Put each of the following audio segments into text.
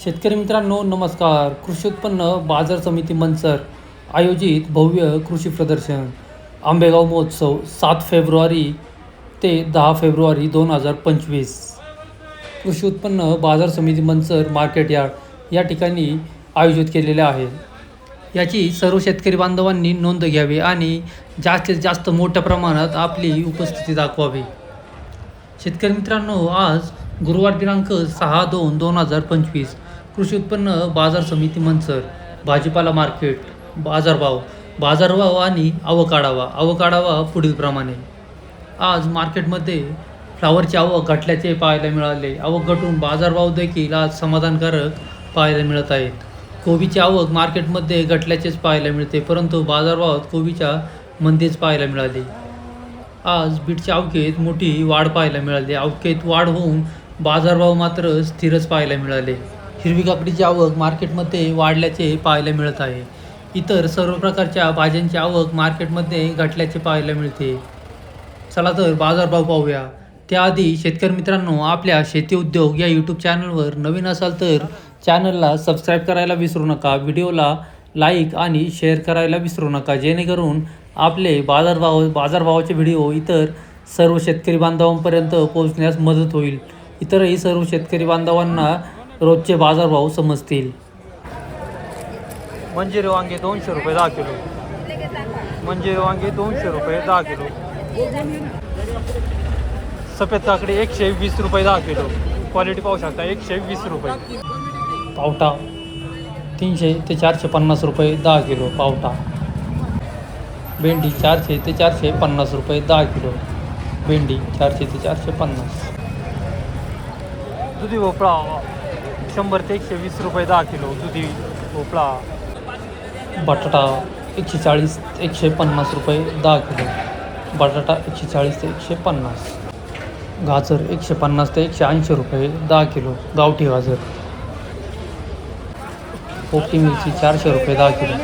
शेतकरी मित्रांनो नमस्कार. कृषी उत्पन्न बाजार समिती मंचर आयोजित भव्य कृषी प्रदर्शन. आंबेगाव महोत्सव सात फेब्रुवारी ते दहा फेब्रुवारी दोन हजार पंचवीस. कृषी उत्पन्न बाजार समिती मंचर मार्केट यार्ड या ठिकाणी आयोजित केलेले आहे. याची सर्व शेतकरी बांधवांनी नोंद घ्यावी आणि जास्तीत जास्त मोठ्या प्रमाणात आपली उपस्थिती दाखवावी. शेतकरी मित्रांनो आज गुरुवार दिनांक सहा दोन दोन हजार पंचवीस. कृषी उत्पन्न बाजार समिती मंचर भाजीपाला मार्केट बाजारभाव बाजारभाव आणि आवकाडावा आवकाडावा पुढीलप्रमाणे आज मार्केटमध्ये फ्लावरची आवक घटल्याचे पाहायला मिळाले. आवक घटून बाजारभाव देखील आज समाधानकारक पाहायला मिळत आहेत. कोबीची आवक मार्केटमध्ये घटल्याचेच पाहायला मिळते परंतु बाजारभावात कोबीच्या मंदीच पाहायला मिळाली. आज बीटच्या अवकेत मोठी वाढ पाहायला मिळाली. अवकेत वाढ होऊन बाजारभाव मात्र स्थिरच पाहायला मिळाले. हिरवी काकडीची आवक मार्केटमध्ये वाढल्याचे पाहायला मिळत आहे. इतर सर्व प्रकारच्या भाज्यांची आवक मार्केटमध्ये घटल्याचे पाहायला मिळते. चला तर बाजारभाव पाहूया. त्याआधी शेतकरी मित्रांनो आपल्या शेती उद्योग या यूट्यूब चॅनलवर नवीन असाल तर चॅनलला सबस्क्राईब करायला विसरू नका. व्हिडिओला लाईक आणि शेअर करायला विसरू नका. जेणेकरून आपले बाजारभाव बाजारभावाचे व्हिडिओ इतर सर्व शेतकरी बांधवांपर्यंत पोहोचण्यास मदत होईल. इतरही सर्व शेतकरी बांधवांना रोजचे बाजारभाव समजतील. मंजिरी वांगे दोनशे रुपये दहा किलो. मंजिरी वांगे दोनशे रुपये दहा किलो. सफेद काकडी एकशे वीस रुपये दहा किलो. क्वालिटी पाहू शकता एकशे वीस रुपये. पावटा तीनशे ते चारशे पन्नास रुपये दहा किलो पावटा. भेंडी चारशे ते चारशे पन्नास रुपये दहा किलो. भेंडी चारशे ते चारशे पन्नास. दुधी भोपळा. शंभर ते एकशे वीस रुपये दहा किलो दुधी भोपळा. बटाटा एकशे चाळीस एकशे पन्नास रुपये दहा किलो. बटाटा एकशे चाळीस ते एकशे पन्नास. गाजर एकशे पन्नास ते एकशे ऐंशी रुपये दहा किलो. गावठी गाजर. पोपटी मिरची चारशे रुपये दहा किलो.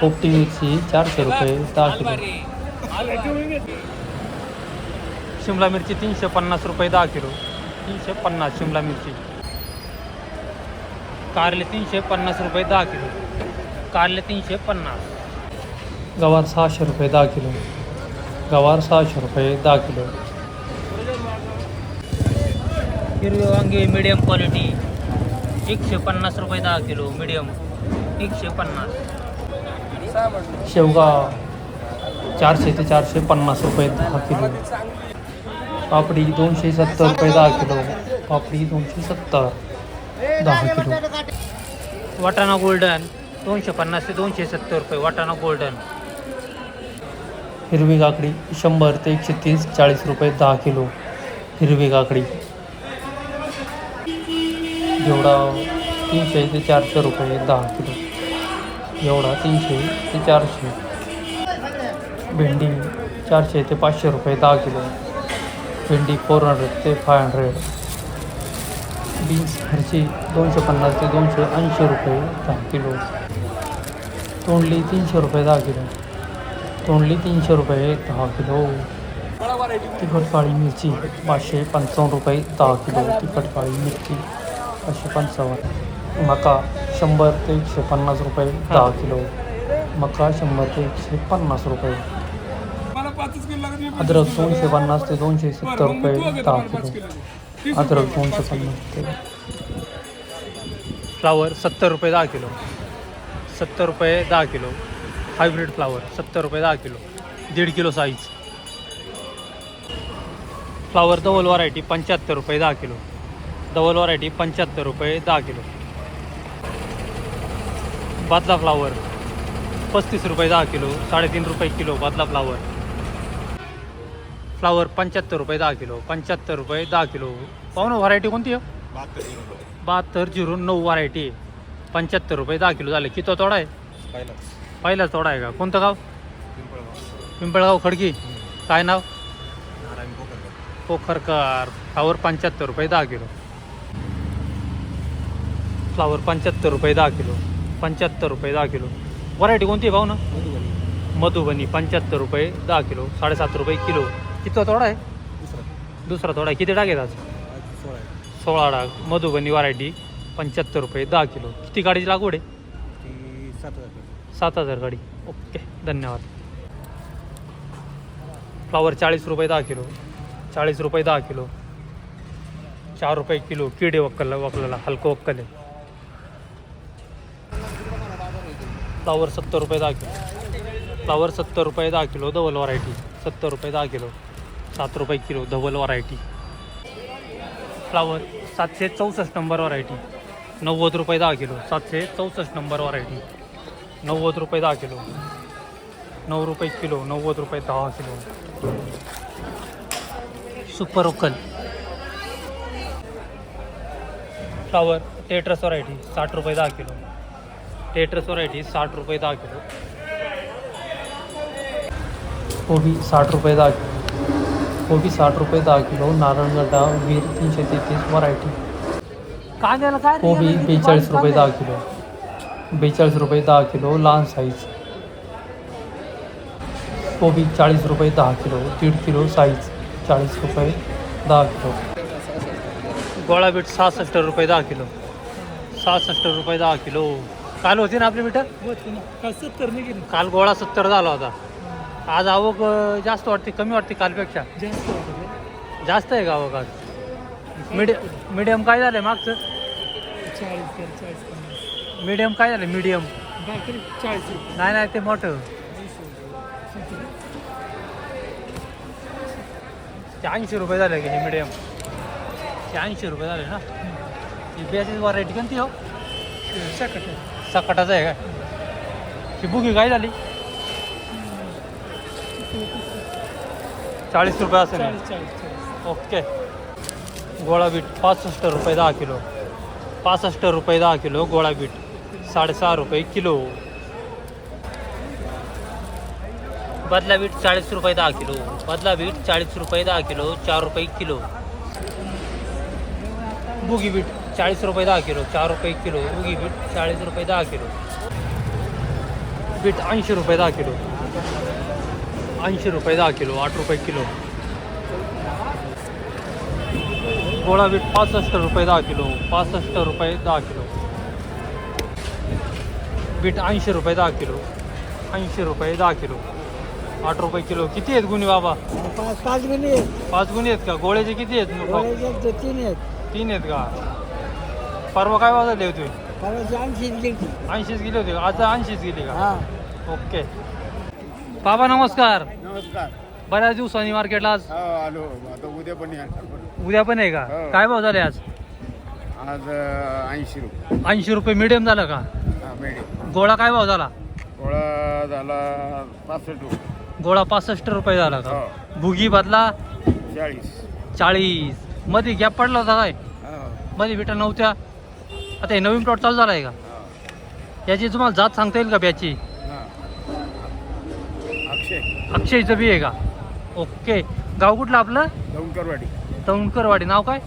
पोपटी मिरची चारशे रुपये दहा किलो. शिमला मिरची तीनशे पन्नास रुपये दहा किलो. तीनशे पन्नास शिमला मिरची. कारले तीनशे पन्नास रुपये दहा किलो. कारले तीनशे पन्नास. गवार सहाशे रुपये दहा किलो. गवार सहाशे रुपये दहा किलो. हिरवे वांगे मिडियम क्वालिटी एकशे पन्नास रुपये दहा किलो मिडियम एकशे पन्नास. शेवगा चारशे ते चारशे पन्नास रुपये दहा किलो. पापडी दोनशे सत्तर रुपये दहा किलो. पापडी दोनशे सत्तर. दहा किलो. वाटाणा गोल्डन. दोनशे पन्नास ते दोनशे सत्तर रुपये वाटाणा गोल्डन. हिरवी काकडी शंभर ते एकशे तीस चाळीस रुपये दहा किलो. हिरवी काकडी. एवढा तीनशे ते चारशे रुपये दहा किलो. एवढा तीनशे ते चारशे. भेंडी चारशे ते पाचशे रुपये दहा किलो. भेंडी फोर हंड्रेड ते फाय हंड्रेड बीन्स हरची दोनशे पन्नास ते दोनशे ऐंशी रुपये दहा किलो. तोंडली तीनशे रुपये दहा किलो. तोंडली तीनशे रुपये दहा किलो. तिखट काळी मिरची पाचशे पंचावन्न रुपये दहा किलो. तिखट काळी मिरची पाचशे पंचावन्न. मका शंभर ते एकशे पन्नास रुपये दहा किलो. मका शंभर ते एकशे पन्नास रुपये. अद्रक दोनशे पन्नास ते दोनशे सत्तर रुपये दहा किलो. अद्रक दोनशे पन्नास फ्लावर सत्तर रुपये दहा किलो. सत्तर रुपये दहा किलो. हायब्रिड फ्लावर सत्तर रुपये दहा किलो. दीड kilo size flower double variety पंच्याहत्तर रुपये दहा किलो. डबल व्हरायटी पंच्याहत्तर रुपये दहा किलो. बादला फ्लावर पस्तीस रुपये दहा किलो साडेतीन रुपये किलो बादला फ्लावर फ्लावर पंच्याहत्तर रुपये दहा किलो पंच्याहत्तर रुपये दहा किलो. पाहून व्हरायटी कोणती आहे? बहात्तर झिरो नऊ व्हरायटी आहे. पंच्याहत्तर रुपये दहा किलो झाले. किती तोडा आहे? पहिलाच तोडा आहे का? कोणतं गाव? पिंपळगाव. खडकी. काय नाव? पोखरकर. फ्लावर पंच्याहत्तर रुपये दहा किलो. फ्लावर पंच्याहत्तर रुपये दहा किलो. पंच्याहत्तर रुपये दहा किलो. व्हरायटी कोणती आहे भाऊ ना? मधुबनी. पंच्याहत्तर रुपये दहा किलो. साडेसात रुपये किलो. किती तोडा आहे? दुसरा. तोडा आहे. किती टाक आहेत आज? सोळा डाग. मधुबनी व्हरायटी पंच्याहत्तर रुपये दहा किलो. किती गाडीची लागवड आहे? सात हजार गाडी. ओके धन्यवाद. फ्लावर चाळीस रुपये दहा किलो. चाळीस रुपये दहा किलो. चार रुपये किलो किडे वक्कल वकलाला हलकं वक्कल आहे. फ्लावर सत्तर रुपये दहा किलो. फ्लावर सत्तर रुपये दहा किलो धवल व्हरायटी सत्तर रुपये दहा किलो. सात रुपये किलो धवल व्हरायटी फ्लावर सातशे चौसष्ट नंबर व्हरायटी नव्वद रुपये दहा किलो सातशे चौसष्ट नंबर व्हरायटी नव्वद रुपये दहा किलो. नऊ रुपये किलो नव्वद रुपये दहा किलो. सुपर ओकल फ्लावर टेट्रस व्हरायटी साठ रुपये दहा किलो. टेट्रस व्हरायटी साठ रुपये दहा किलो. कोबी साठ रुपये दहा किलो. कोबी साठ रुपये दहा किलो नारायणगड्डा वीर तीनशे तेहतीस व्हरायटी. कोबी बेचाळीस रुपये दहा किलो. बेचाळीस रुपये दहा किलो लहान साईज कोबी चाळीस रुपये दहा किलो दीड किलो साईज चाळीस रुपये दहा किलो. गोळा बीट सहासष्ट रुपये दहा किलो. सहासष्ट रुपये दहा किलो. काल होती ना आपली गेली काल गोळा सत्तर झाला होता. आज आवक अं, जास्त वाटते कमी वाटते कालपेक्षा. जास्त जास्त आहे का आवक आज? मिडियम मिडियम काय झालं आहे मागचं? चाळीस चाळीस पन्नास. मिडियम काय झालं मिडियम. चाळीस रुपये. नाही नाही ते मोठं. ते ऐंशी रुपये झाले की हे मिडियम? ते ऐंशी रुपये झाले ना? ही बेसिस व्हरायटी कोणती हो? सकट सकाटाचं आहे काय? ही बुगी काय झाली? चाळीस रुपये असेल. चाळीस चाळीस चाळीस. ओके. गोळा बीट पासष्ट रुपये दहा किलो. पासष्ट रुपये दहा किलो गोळा बीट. साडेसहा रुपये किलो. बदला बीट चाळीस रुपये दहा किलो. बदला बीट चाळीस रुपये दहा किलो चार रुपये किलो. बुगी बीट चाळीस रुपये दहा किलो चार रुपये किलो. बुगी बीट चाळीस रुपये दहा किलो. बीट ऐंशी रुपये दहा किलो. ऐंशी रुपये दहा किलो आठ रुपये किलो. गोळा बीट पासष्ट रुपये दहा किलो. पासष्ट रुपये दहा किलो. बीट ऐंशी रुपये दहा किलो. ऐंशी रुपये दहा किलो. आठ रुपये किलो. किती आहेत गुन्हे बाबा? पाच पाच गेले पाच गुन्हे आहेत का? गोळ्याचे किती आहेत? तीन आहेत. तीन आहेत का? परवा काय वाजले होते? ऐंशीच गेले होते. आज ऐंशीच गेली का? ओके. बाबा नमस्कार. नमस्कार. बऱ्याच दिवसांनी मार्केटला आज. हो आलो. आता उद्या पण उद्या पण आहे का? हो. काय भाव झाले आज? आज ऐंशी रुपये. ऐंशी रुपये. मिडियम झालं का? हा गोळा काय भाव झाला? पोळा झाला पासष्ट रुपये. गोळा पासष्ट रुपये झाला का? हो. भुगी बदला? चाळीस. चाळीस. मध्ये गॅप पडला होता काय? हो. मध्ये बिटा नव्हत्या. आता हे नवीन प्लॉट चालू झाला आहे का? हा. याची तुम्हाला जात सांगता येईल का ब्याची अक्षय. अक्षयचं बी आहे का? ओके. गाव कुठलं आपलं? दौंडकरवाडी. तवणकरवाडी नाव काय?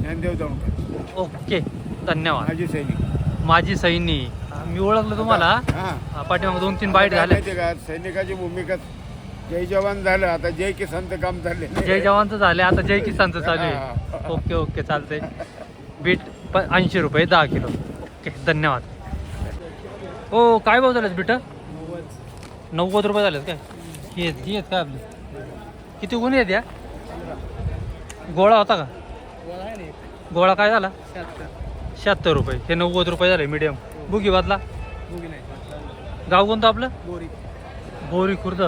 ज्ञानदेव दौंडकर. ओके. धन्यवाद. माजी सैनिक. माझी सैनी मी ओळखलं तुम्हाला. पाठीमागे दोन तीन बाईट झाले. सैनिकाची भूमिका जय जवान झालं आता जय किसानचं काम चालले जय जवानचं झाले आता जय किसानचं चालू आहे. ओके ओके चालतंय. बीट ऐंशी रुपये दहा किलो. ओके धन्यवाद. हो काय भाव झालेत बीट? नव्वद रुपये झालेत काय? हे आहेत आहेत काय आपली? किती गुन्हे आहेत या? गोळा होता का? गोळा काय झाला? शहात्तर रुपये. हे नव्वद रुपये झाले मीडियम बुगी बादला? गाव कोणतं आपलं? बोरी खुर्द.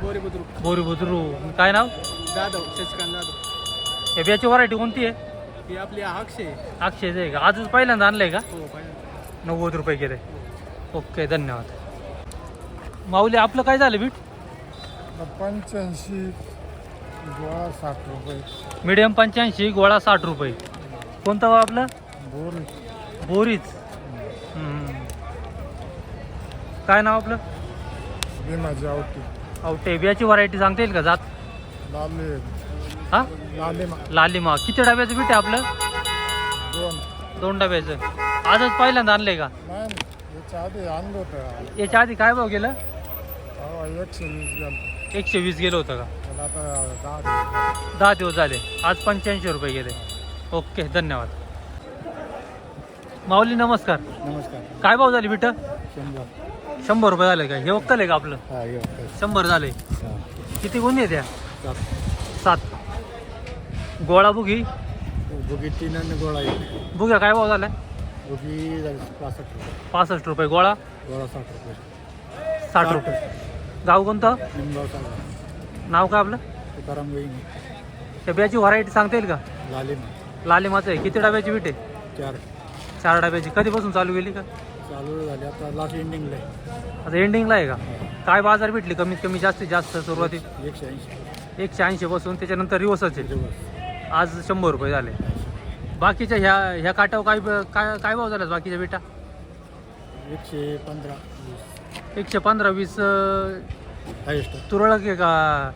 बोरी बुद्रुक. बोरी बुद्रू काय नाव? जाधव शशिकांत जाधव या बियाची व्हरायटी कोणती आहे? ही आपली अक्षय अक्षय का? आजच पहिल्यांदा आणलंय का? नव्वद रुपये केले. ओके धन्यवाद. माऊली आपलं काय झालं बीट? पंच्याऐंशी गोळा साठ रुपये. मीडियम पंच्याऐंशी गोळा साठ रुपये. कोणतं गाव आपलं? बोरी बोरीच. हम्म. काय नाव आपलं? भीमाची आवटी. आवटे. बियाची व्हरायटी सांगता येईल का जात? लाले. हा? लाले लालिमा किती डब्याचं बीट आहे आपलं? दोन. दोन डब्याचं. आजच पहिल्यांदा आणलंय का? नाही. याच्या आधी आणलं होतं. याच्या आधी काय भाव गेलं? तेव्हा एकशे वीस गेलं. एकशे वीस गेलं होतं का? पण आता दहा दिवस दहा दिवस झाले. आज पंच्याऐंशी रुपये गेले. ओके धन्यवाद. माऊली नमस्कार. नमस्कार. काय भाव झाली बिट शंभर. शंभर रुपये झाले का हे वक्कल आहे का आपलं? हा ये शंभर झाले. किती गुन्हे त्या सात. गोळा बुगी बुगी तीन आणि गोळा एक. बुग्या काय भाव झालाय झाली? पासष्ट रुपये. पासष्ट रुपये. गोळा? गोळा साठ रुपये. साठ रुपये. गाव कोणतं? निमगाव नाव काय आपलं? तुकाराम वेईंग त्या बियाची व्हरायटी सांगता येईल का? लालिमा लालिमाचं आहे. किती डब्याची बीट आहे? चार. चार डब्याची. कधीपासून चालू केली का? चालू झाले. आता लास्ट एंडिंगला आहे. आता एंडिंगला आहे का? काय बाजार भेटली? कमीत कमी जास्तीत जास्त सुरुवातीत? एकशे ऐंशी. एकशे ऐंशी पासून. त्याच्यानंतर रिवर्सच आहे दिवस आज शंभर रुपये झाले. बाकीच्या ह्या ह्या काटावर काय काय काय भाव झाला बाकीच्या बेटा एकशे पंधरा वीस. एकशे पंधरा वीस अं, हायेस्ट तुरळक आहे का?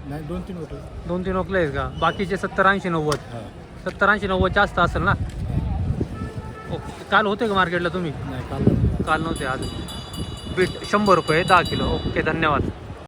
नाही दोन तीन होते दोन तीन ओकले आहेत का? बाकीचे सत्तर ऐंशी नव्वद. हां. सत्तर ऐंशी नव्वद जास्त असेल ना? ओके. काल होते का मार्केटला तुम्ही? नाही काल काल नव्हते आज. बीट शंभर रुपये दहा किलो. ओके धन्यवाद.